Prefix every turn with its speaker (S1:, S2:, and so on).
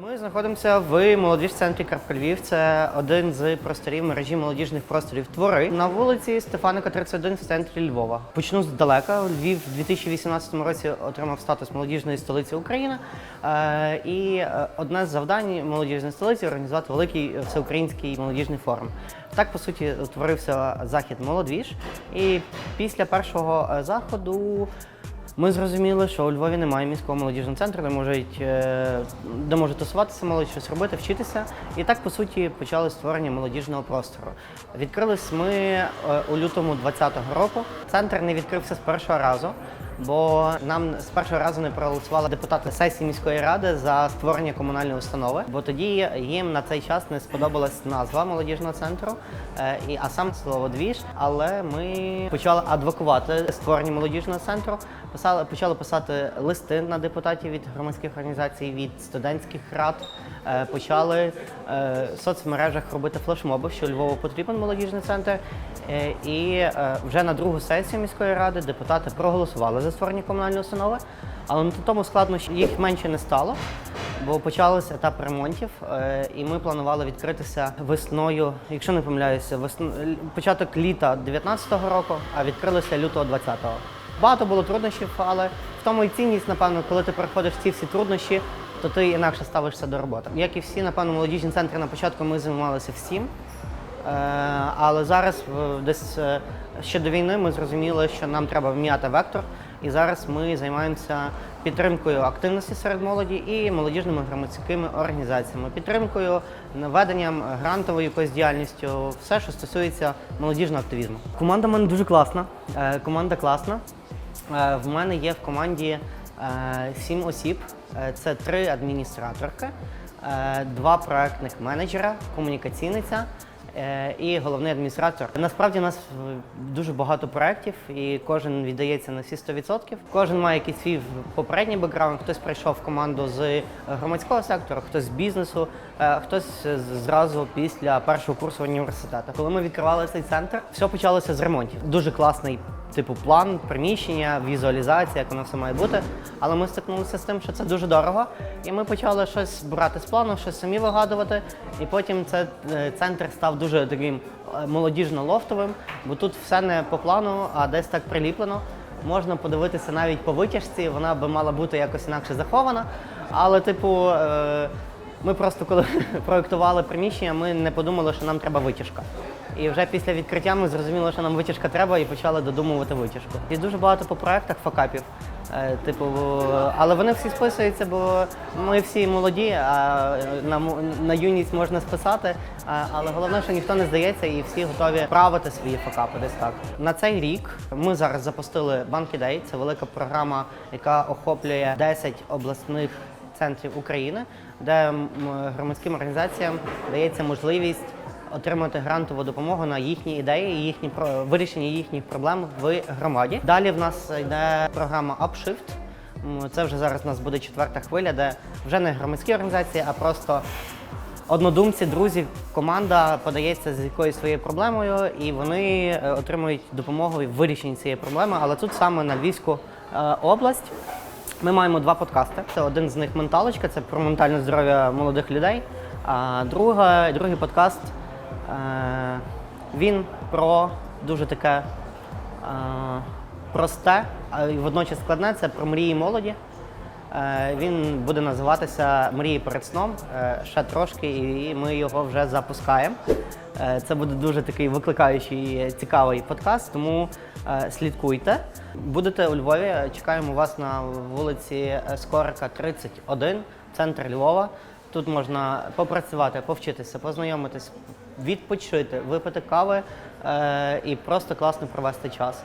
S1: Ми знаходимося в молодіж центрі Карпа Львів. Це один з просторів мережі молодіжних просторів твори на вулиці Стефаника 31 в центрі Львова. Почну здалека. Львів у 2018 році отримав статус молодіжної столиці України. Е, І е, одне з завдань молодіжної столиці організувати великий всеукраїнський молодіжний форум. Так, по суті, утворився захід Молодвіж. І після першого е, заходу. Ми зрозуміли, що у Львові немає міського молодіжного центру, де можуть е, де може тусуватися молодь, щось робити, вчитися. І так, по суті, почали створення молодіжного простору. Відкрились ми е, у лютому 2020 року. Центр не відкрився з першого разу, бо нам з першого разу не проголосували депутати сесії міської ради за створення комунальної установи, бо тоді їм на цей час не сподобалась назва молодіжного центру, е, і а сам слово двіж. Але ми почали адвокувати створення молодіжного центру. Писали, почали писати листи на депутатів від громадських організацій, від студентських рад. Е, Почали е, в соцмережах робити флешмоби, що Львову потрібен молодіжний центр. І вже на другу сесію міської ради депутати проголосували за створення комунальної установи, але на тому складно, їх менше не стало, бо почався етап ремонтів, е, і ми планували відкритися весною, якщо не помиляюся, весно... початок літа 19-го року, а відкрилися лютого 20-го. Багато було труднощів, але в тому і цінність, напевно, коли ти переходиш ці всі труднощі, то ти інакше ставишся до роботи. Як і всі, напевно, молодіжні центри на початку ми займалися всім. Е, Але зараз е, десь ще до війни ми зрозуміли, що нам треба вміяти вектор. І зараз ми займаємося підтримкою активності серед молоді і молодіжними громадськими організаціями, підтримкою, веденням грантовою якоюсь діяльністю, все, що стосується молодіжного активізму. Команда в мене дуже класна. Е, Команда класна. Е, В мене є в команді е, сім осіб. Це три адміністраторки, два проектних менеджера, комунікаційниця і головний адміністратор. Насправді у нас е, дуже багато проєктів, і кожен віддається на всі 100%. Кожен має якийсь свій попередній бекграунд. Хтось прийшов в команду з громадського сектору, хтось з бізнесу, е, хтось зразу після першого курсу університету. Коли ми відкривали цей центр, все почалося з ремонтів. Дуже класний типу план, приміщення, візуалізація, як воно все має бути. Але ми стикнулися з тим, що це дуже дорого, і ми почали щось брати з плану, щось самі вигадувати. І потім це е, центр став дуже таким е, молодіжно-лофтовим, бо тут все не по плану, а десь так приліплено. Можна подивитися навіть по витяжці, вона би мала бути якось інакше захована. Але, типу, е, ми просто коли проєктували приміщення, ми не подумали, що нам треба витяжка. І вже після відкриття ми зрозуміли, що нам витяжка треба, і почали додумувати витяжку. І дуже багато по проектах факапів. Е, Типу, але вони всі списуються, бо ми всі молоді, а на, на юність можна списати. Але головне, що ніхто не здається і всі готові правити свої факапи десь так. На цей рік ми зараз запустили Банк ідей. Це велика програма, яка охоплює 10 обласних центрів України, де громадським організаціям дається можливість отримати грантову допомогу на їхні ідеї, їхні вирішення їхніх проблем в громаді. Далі в нас йде програма Upshift. Це вже зараз у нас буде четверта хвиля, де вже не громадські організації, а просто однодумці, друзі, команда подається з якоюсь своєю проблемою, і вони е, отримують допомогу в вирішенні цієї проблеми. Але тут саме на Львівську е, область. Ми маємо два подкасти. Це один з них менталочка, це про ментальне здоров'я молодих людей. А друга, другий подкаст е, він про дуже таке е, просте, а й водночас складне. Це про мрії молоді. Е, Він буде називатися Мрії перед сном ще трошки, і ми його вже запускаємо. Це буде дуже такий викликаючий, цікавий подкаст, тому слідкуйте. Будете у Львові. Чекаємо вас на вулиці е, Скорика, 31, центр Львова. Тут можна попрацювати, повчитися, познайомитись, відпочити, випити кави е, і просто класно провести час.